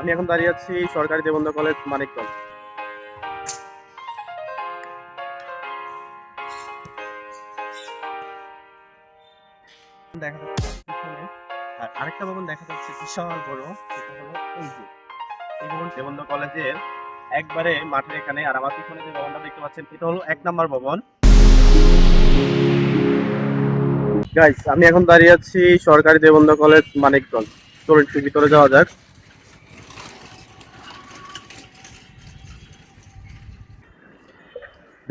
আমি এখন দাঁড়িয়ে আছি সরকারি দেবন্ধ কলেজ মানিকগঞ্জ। দেখা যাচ্ছে আর আরেকটা ভবন দেখা যাচ্ছে বিশাল বড় সেটা হলো এই যে। এই ভবন দেবন্ধ কলেজের একবারে মাঠের এখানে। আর আমার পিছনে যে ভবনটা দেখতে পাচ্ছেন এটা হলো এক নাম্বার ভবন। গাইস আমি এখন দাঁড়িয়ে আছি সরকারি দেবন্ধ কলেজ মানিকগঞ্জ। চলুন একটু ভিতরে যাওয়া যাক।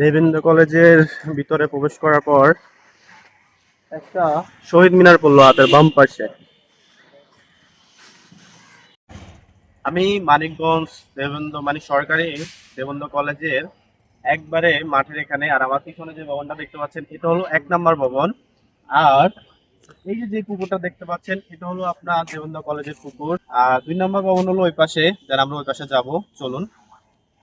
দেবেন্দ্র কলেজের ভিতরে প্রবেশ করার পর একটা শহীদ মিনার পড়ল হাতের বাম পাশে। আমি মানিকগঞ্জ দেবেন্দ্র মানে সরকারি দেবেন্দ্র কলেজের একবারে মাঠের এখানে আর আমার পিছনে যে ভবনটা দেখতে পাচ্ছেন, এটা হলো এক নাম্বার ভবন। আর এই যে যে পুকুরটা দেখতে পাচ্ছেন, এটা হলো আপনার দেবেন্দ্র কলেজের পুকুর। আর দুই নাম্বার ভবন হলো ওই পাশে, যারা আমরা ওই পাশে যাব, চলুন।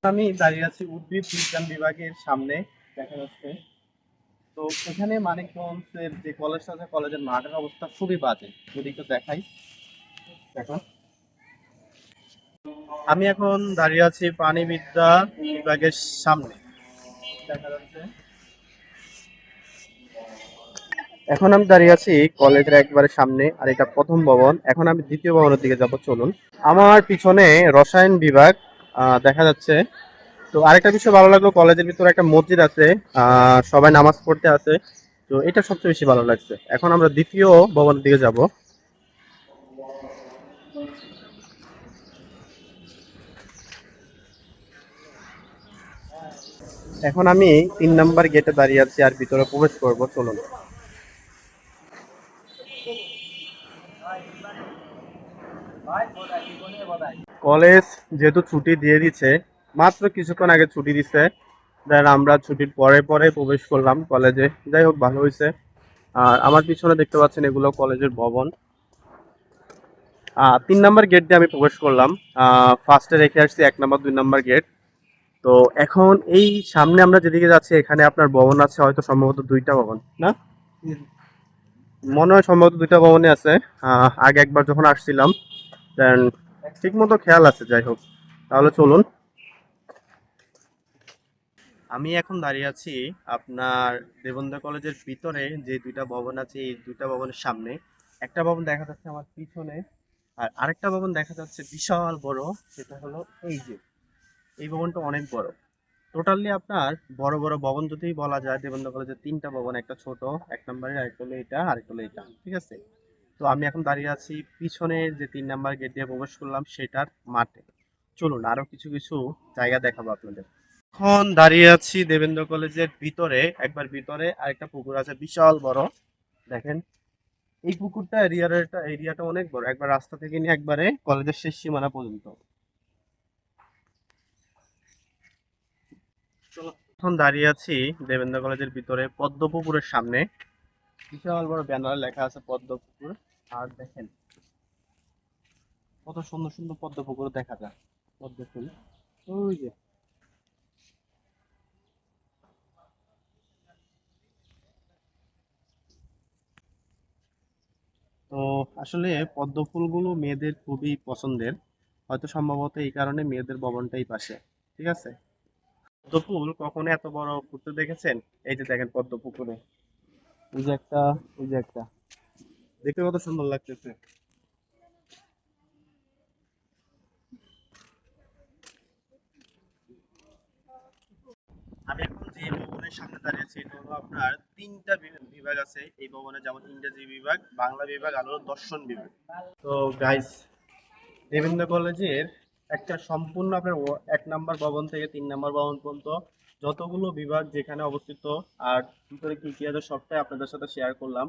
আমি দাঁড়িয়ে আছি উদ্ভিদ বিজ্ঞান বিভাগের সামনে, দেখা যাচ্ছে। তো এখানে মানিকগঞ্জের যে কলেজটা আছে, কলেজের মাঠের অবস্থা খুবই বাজে। যদি একটু দেখাই। দেখো। আমি এখন দাঁড়িয়ে আছি প্রাণীবিদ্যা বিভাগের সামনে। দেখা যাচ্ছে। এখন আমি দাঁড়িয়ে আছি কলেজের একবারে সামনে, আর এটা প্রথম ভবন। এখন আমি দ্বিতীয় ভবনের দিকে যাব, চলুন। আমার পিছনে রসায়ন বিভাগ দেখা যাচ্ছে। তো আরেকটা বিষয় ভালো লাগল, কলেজের ভিতরে একটা মসজিদ আছে সবাই নামাজ পড়তে আছে তো এটা সবচেয়ে বেশি ভালো লাগছে। এখন আমরা দ্বিতীয় ভবনের দিকে যাব। এখন আমি তিন নাম্বার গেটে দাঁড়িয়ে আছি আর ভিতরে প্রবেশ করব, চলুন। কলেজ যেহেতু ছুটি দিয়ে দিচ্ছে মাত্র কিছুক্ষণ আগে ছুটি দিচ্ছে দেন আমরা ছুটির পরে পরে প্রবেশ করলাম কলেজে। যাই হোক ভালো হয়েছে। আর আমার পিছনে দেখতে পাচ্ছেন এগুলো কলেজের ভবন। তিন নাম্বার গেট দিয়ে আমি প্রবেশ করলাম। ফার্স্টে রেখে আসছি এক নাম্বার দুই নাম্বার গেট তো এখন এই সামনে আমরা যেদিকে যাচ্ছি এখানে আপনার ভবন আছে হয়তো সম্ভবত দুইটা ভবন না? মনে হয় সম্ভবত দুইটা ভবনই আছে। আগে একবার যখন আসছিলাম দেন ঠিক মতো খেয়াল আছে, যাই হোক। তাহলে চলুন। আমি এখন দাঁড়িয়ে আছি আপনার দেবন্দা কলেজের ভিতরে, যে দুইটা ভবন আছে, এই দুইটা ভবনের সামনে। একটা ভবন দেখা যাচ্ছে আমার পিছনে, আর আরেকটা ভবন দেখা যাচ্ছে বিশাল বড়, সেটা হলো এই যে। এই ভবনটা অনেক বড়। টোটালি আপনার বড় বড় ভবন যদি বলা যায় দেবন্দা কলেজের তিনটা ভবন, একটা ছোট, এক নম্বরে আরেকটা হলো এটা, আরেকটা হলো এটা, ঠিক আছে? তো আমি এখন দাঁড়িয়ে আছি পিছনের যে তিন নাম্বার গেট দিয়ে প্রবেশ করলাম, সেটার মাঠে। চলুন, আরও কিছু কিছু জায়গা দেখাবো আপনাদের। এখন দাঁড়িয়ে আছি দেবেন্দ্র কলেজের ভিতরে, একবার ভিতরে আরেকটা পুকুর আছে, বিশাল বড়। দেখেন, এই পুকুরটা এরিয়াটা এরিয়াটা অনেক বড়। একবার রাস্তা থেকে নিয়ে একবারে কলেজের শেষ সীমানা পর্যন্ত। এখন দাঁড়িয়ে আছি দেবেন্দ্র কলেজের ভিতরে পদ্মপুকুরের সামনে। বিশাল বড় ব্যানারে লেখা আছে পদ্মপুকুর আর দেখেন, কত সুন্দর সুন্দর পদ্ম পুকুর দেখা যায়, পদ্ম ফুল। ওই যে, তো আসলে পদ্ম ফুলগুলো মেয়েদের খুবই পছন্দের, হয়তো সম্ভবত এই কারণে মেয়েদের ভবনটাই পাশে, ঠিক আছে? পদ্ম ফুল কখনো এত বড় ফুটতে দেখেছেন? এই যে দেখেন পদ্ম পুকুরে। ওই যে একটা ওই যে একটা। দেখতে কত সুন্দর লাগতেছে। আমি এখন যে ভবনের সামনে এটা হলো আপনার তিনটা বিভাগ আছে। এই ভবনে যেমন ইংরেজি বিভাগ, বাংলা বিভাগ, আর দর্শন বিভাগ। তো গাইস দেবেন্দ্র কলেজের একটা সম্পূর্ণ আপনার এক নাম্বার ভবন থেকে তিন নাম্বার ভবন পর্যন্ত যতগুলো বিভাগ যেখানে অবস্থিত, আর ভিতরে কি কি আছে সবটাই আপনাদের সাথে শেয়ার করলাম।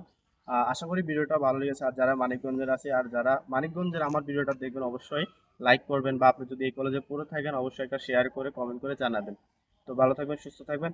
আশা করি ভিডিওটা ভালো লেগেছে। আর যারা মানিকগঞ্জের আছে আর যারা মানিকগঞ্জের আমার ভিডিওটা দেখবেন, অবশ্যই লাইক করবেন বা আপনি যদি এই কলেজে পড়ে থাকেন, অবশ্যই একটা শেয়ার করে কমেন্ট করে জানাবেন। তো ভালো থাকবেন, সুস্থ থাকবেন।